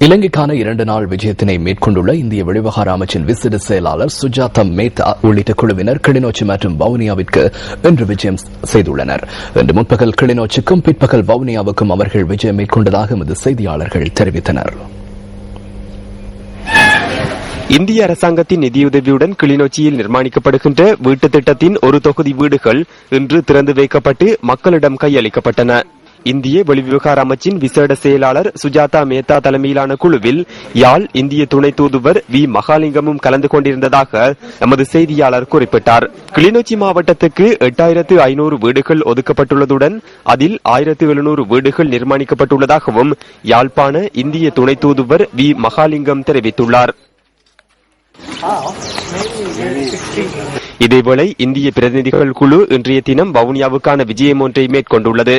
இலங்கைக்கான இரண்டு நாள் விஜயத்தினை மேற்கொண்டுள்ள இந்திய வெளிவகார அமைச்சின் விசிட செயலாளர் சுஜாதா மேத்தா உள்ளிட்ட குழுவினர் கிளிநொச்சி மற்றும் வவுனியாவிற்கு இன்று விஜயம் செய்துள்ளனர். இன்று முன்பகல் கிளிநொச்சிக்கும் பிற்பகல் வவுனியாவுக்கும் அவர்கள் விஜயம் மேற்கொண்டதாக எமது செய்தியாளர்கள் தெரிவித்தனர். இந்திய அரசாங்கத்தின் நிதியுதவியுடன் கிளிநொச்சியில் நிர்மாணிக்கப்படுகின்ற வீட்டு திட்டத்தின் ஒரு தொகுதி வீடுகள் இன்று திறந்து வைக்கப்பட்டு மக்களிடம் கையளிக்கப்பட்டன. இந்திய வெளிவிவகார அமைச்சின் விசேட செயலாளர் சுஜாதா மேத்தா தலைமையிலான குழுவில் யாழ் இந்திய துணை தூதுவர் வி. மகாலிங்கமும் கலந்து கொண்டிருந்ததாக எமது செய்தியாளர் குறிப்பிட்டார். கிளிநொச்சி மாவட்டத்துக்கு எட்டாயிரத்து ஐநூறு வீடுகள் ஒதுக்கப்பட்டுள்ளதுடன் அதில் ஆயிரத்து எழுநூறு வீடுகள் நிர்மாணிக்கப்பட்டுள்ளதாகவும் யாழ்ப்பாண இந்திய துணை தூதுவர் வி. மகாலிங்கம் தெரிவித்துள்ளார். இதேவேளை இந்திய பிரதிநிதிகள் குழு இன்றைய தினம் வவுனியாவுக்கான விஜயம் ஒன்றை மேற்கொண்டுள்ளது.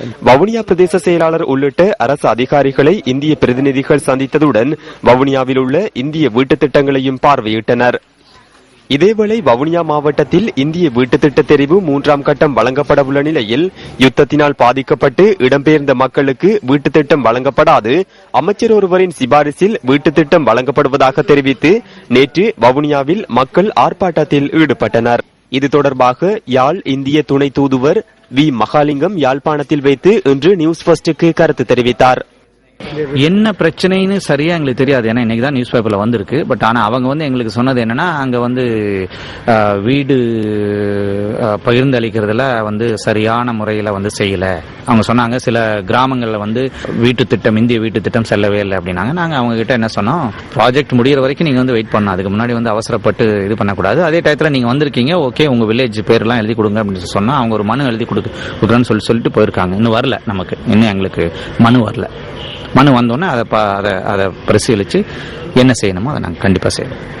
வவுனியா பிரதேச செயலாளர் உள்ளிட்ட அரசு அதிகாரிகளை இந்திய பிரதிநிதிகள் சந்தித்ததுடன் வவுனியாவில் உள்ள இந்திய வீட்டுத் திட்டங்களையும் பார்வையிட்டனர். இதேவேளை வவுனியா மாவட்டத்தில் இந்திய வீட்டுத் திட்ட தெரிவு மூன்றாம் கட்டம் வழங்கப்படவுள்ள நிலையில் யுத்தத்தினால் பாதிக்கப்பட்டு இடம்பெயர்ந்த மக்களுக்கு வீட்டுத் திட்டம் வழங்கப்படாது. அமைச்சர் ஒருவரின் சிபாரிசில் வீட்டுத் திட்டம் வழங்கப்படுவதாக தெரிவித்து நேற்று வவுனியாவில் மக்கள் ஆர்ப்பாட்டத்தில் ஈடுபட்டனர். இது தொடர்பாக யாழ் இந்திய துணை தூதுவர் வி. மகாலிங்கம் யாழ்ப்பாணத்தில் வைத்து இன்று நியூஸ் ஃபர்ஸ்டுக்கு கருத்து தெரிவித்தார். என்ன பிரச்சனைன்னு சரியா எங்களுக்கு தெரியாது. ஏன்னா இன்னைக்கு தான் நியூஸ் பேப்பர்ல வந்திருக்கு. பட் ஆனா அவங்க வந்து எங்களுக்கு சொன்னது என்னன்னா அங்க வந்து வீடு பகிர்ந்தளிக்கிறதுல வந்து சரியான முறையில வந்து செய்யல. அவங்க சொன்னாங்க சில கிராமங்கள்ல வந்து வீட்டு திட்டம் இந்திய வீட்டு திட்டம் செல்லவே இல்லை அப்படின்னாங்க. நாங்க அவங்க கிட்ட என்ன சொன்னோம் ப்ராஜெக்ட் முடியிற வரைக்கும் நீங்க வந்து வெயிட் பண்ணணும். அதுக்கு முன்னாடி வந்து அவசரப்பட்டு இது பண்ணக்கூடாது. அதே டயத்தில் நீங்க வந்திருக்கீங்க ஓகே உங்க வில்லேஜ் பேர்லாம் எழுதி கொடுங்க அப்படின்னு சொன்னா அவங்க ஒரு மனு எழுதி கொடுக்க கொடுக்குறேன்னு சொல்லி சொல்லிட்டு போயிருக்காங்க. இன்னும் வரல நமக்கு. இன்னும் எங்களுக்கு மனு வரல. மனு வந்தோடனே அதை பா- அதை அதை பரிசீலித்து என்ன செய்யணுமோ அதை நாங்கள் கண்டிப்பாக செய்வோம்